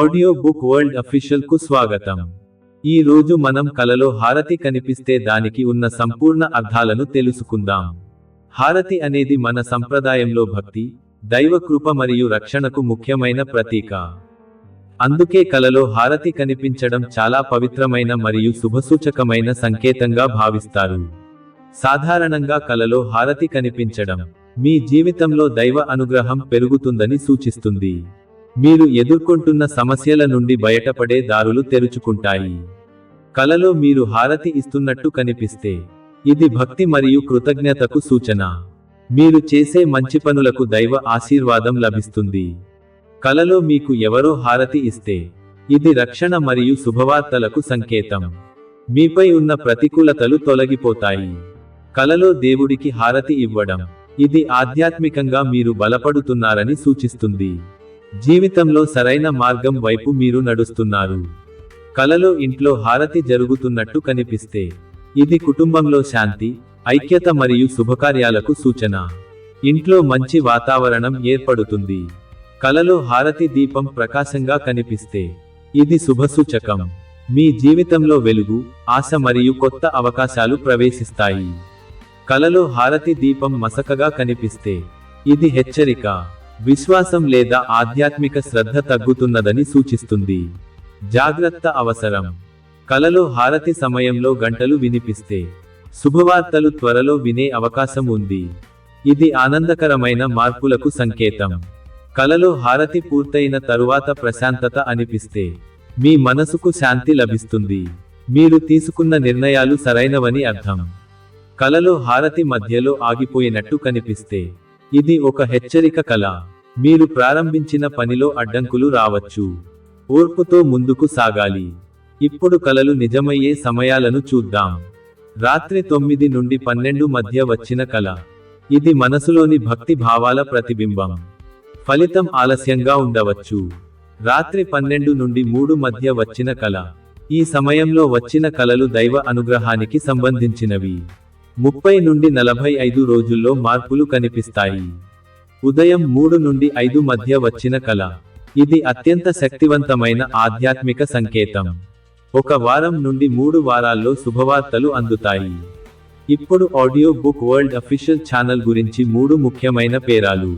Audio book world అఫీషియల్కు స్వాగతం. ఈ రోజు మనం కలలో హారతి కనిపిస్తే దానికి ఉన్న సంపూర్ణ అర్థాలను తెలుసుకుందాం. హారతి అనేది మన సంప్రదాయంలో భక్తి దైవ కృప మరియు రక్షణకు ముఖ్యమైన ప్రతీక. అందుకే కలలో హారతి కనిపించడం చాలా పవిత్రమైన మరియు శుభసూచకమైన సంకేతంగా భావిస్తారు. సాధారణంగా కలలో హారతి కనిపించడం మీ జీవితంలో దైవ అనుగ్రహం పెరుగుతుందని సూచిస్తుంది. మీరు ఎదుర్కొంటున్న సమస్యల నుండి బయటపడే దారులు తెరుచుకుంటాయి. కలలో మీరు హారతి ఇస్తున్నట్టు కనిపిస్తే ఇది భక్తి మరియు కృతజ్ఞతకు సూచన. మీరు చేసే మంచి పనులకు దైవ ఆశీర్వాదం లభిస్తుంది. కలలో మీకు ఎవరో హారతి ఇస్తే ఇది రక్షణ మరియు శుభవార్తలకు సంకేతం. మీపై ఉన్న ప్రతికూలతలు తొలగిపోతాయి. కలలో దేవుడికి హారతి ఇవ్వడం ఇది ఆధ్యాత్మికంగా మీరు బలపడుతున్నారని సూచిస్తుంది. జీవితంలో సరైన మార్గం వైపు మీరు నడుస్తున్నారు. కలలో ఇంట్లో హారతి జరుగుతున్నట్టు కనిపిస్తే ఇది కుటుంబంలో శాంతి ఐక్యత మరియు శుభకార్యాలకు సూచన. ఇంట్లో మంచి వాతావరణం ఏర్పడుతుంది. కలలో హారతి దీపం ప్రకాశంగా కనిపిస్తే ఇది శుభసూచకం. మీ జీవితంలో వెలుగు ఆశ మరియు కొత్త అవకాశాలు ప్రవేశిస్తాయి. కలలో హారతి దీపం మసకగా కనిపిస్తే ఇది హెచ్చరిక. విశ్వాసం లేదా ఆధ్యాత్మిక శ్రద్ధ తగ్గుతున్నదని సూచిస్తుంది. జాగ్రత్త అవసరం. కలలో హారతి సమయంలో గంటలు వినిపిస్తే శుభవార్తలు త్వరలో వినే అవకాశం ఉంది. ఇది ఆనందకరమైన మార్పులకు సంకేతం. కలలో హారతి పూర్తయిన తరువాత ప్రశాంతత అనిపిస్తే మీ మనసుకు శాంతి లభిస్తుంది. మీరు తీసుకున్న నిర్ణయాలు సరైనవని అర్థం. కలలో హారతి మధ్యలో ఆగిపోయినట్టు కనిపిస్తే ఇది ఒక హెచ్చరిక కళ. మీరు ప్రారంభించిన పనిలో అడ్డంకులు రావచ్చు. ఓర్పుతో ముందుకు సాగాలి. ఇప్పుడు కలలు నిజమయ్యే సమయాలను చూద్దాం. రాత్రి తొమ్మిది నుండి పన్నెండు మధ్య వచ్చిన కల. ఇది మనసులోని భక్తి భావాల ప్రతిబింబం. ఫలితం ఆలస్యంగా ఉండవచ్చు. రాత్రి పన్నెండు నుండి మూడు మధ్య వచ్చిన కల. ఈ సమయంలో వచ్చిన కలలు దైవ అనుగ్రహానికి సంబంధించినవి. ముప్పై నుండి నలభై ఐదు రోజుల్లో మార్పులు కనిపిస్తాయి. ఉదయం మూడు నుండి ఐదు మధ్య వచ్చిన కళ. ఇది అత్యంత శక్తివంతమైన ఆధ్యాత్మిక సంకేతం. ఒక వారం నుండి మూడు వారాల్లో శుభవార్తలు అందుతాయి. ఇప్పుడు audio book world official channel గురించి మూడు ముఖ్యమైన పేరాలు.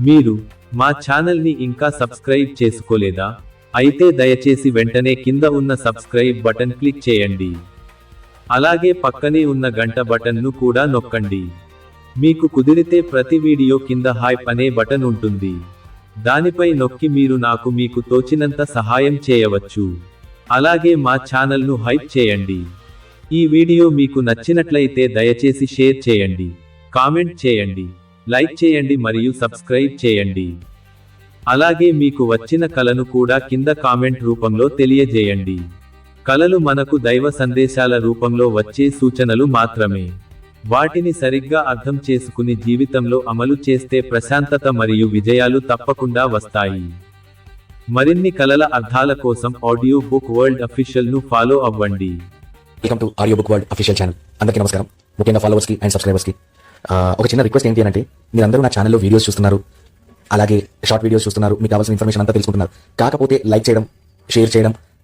మీరు మా ఛానల్ని ఇంకా సబ్స్క్రైబ్ చేసుకోలేదా? అయితే దయచేసి వెంటనే కింద ఉన్న సబ్స్క్రైబ్ బటన్ క్లిక్ చేయండి. అలాగే పక్కనే ఉన్న గంట బటన్ను కూడా నొక్కండి. మీకు కుదిరితే ప్రతి వీడియో కింద హైప్ అనే బటన్ ఉంటుంది. దానిపై నొక్కి మీరు నాకు మీకు తోచినంత సహాయం చేయవచ్చు. అలాగే మా ఛానల్ను హైప్ చేయండి. ఈ వీడియో మీకు నచ్చినట్లయితే దయచేసి షేర్ చేయండి. కామెంట్ చేయండి. లైక్ చేయండి మరియు సబ్స్క్రైబ్ చేయండి. అలాగే మీకు వచ్చిన కలను కూడా కింద కామెంట్ రూపంలో తెలియజేయండి. కలలు మనకు దైవ సందేశాల రూపంలో వచ్చే సూచనలు మాత్రమే. వాటిని సరిగ్గా అర్థం చేసుకుని జీవితంలో అమలు చేస్తే ప్రశాంతత మరియు విజయాలు తప్పకుండా వస్తాయి. మరిన్ని కలల అర్థాల కోసం ఆడియో బుక్ వరల్డ్ అఫీషియల్ను ఫాలో అవ్వండి. Welcome to audio book world official channel అందరికీ నమస్కారం. ముఖ్యంగా ఫాలోవర్స్కి అండ్ సబ్స్క్రైబర్స్కి. ఒక చిన్న రిక్వెస్ట్ ఏంటి అంటే మీరందరూ నా ఛానల్లో వీడియోస్ చూస్తున్నారు. అలాగే షార్ట్ వీడియోస్ చూస్తున్నారు. మీకు కావాల్సిన ఇన్ఫర్మేషన్ అంతా తెలుసుకుంటున్నారు. కాకపోతే లైక్ చేయడం షేర్ చేయడం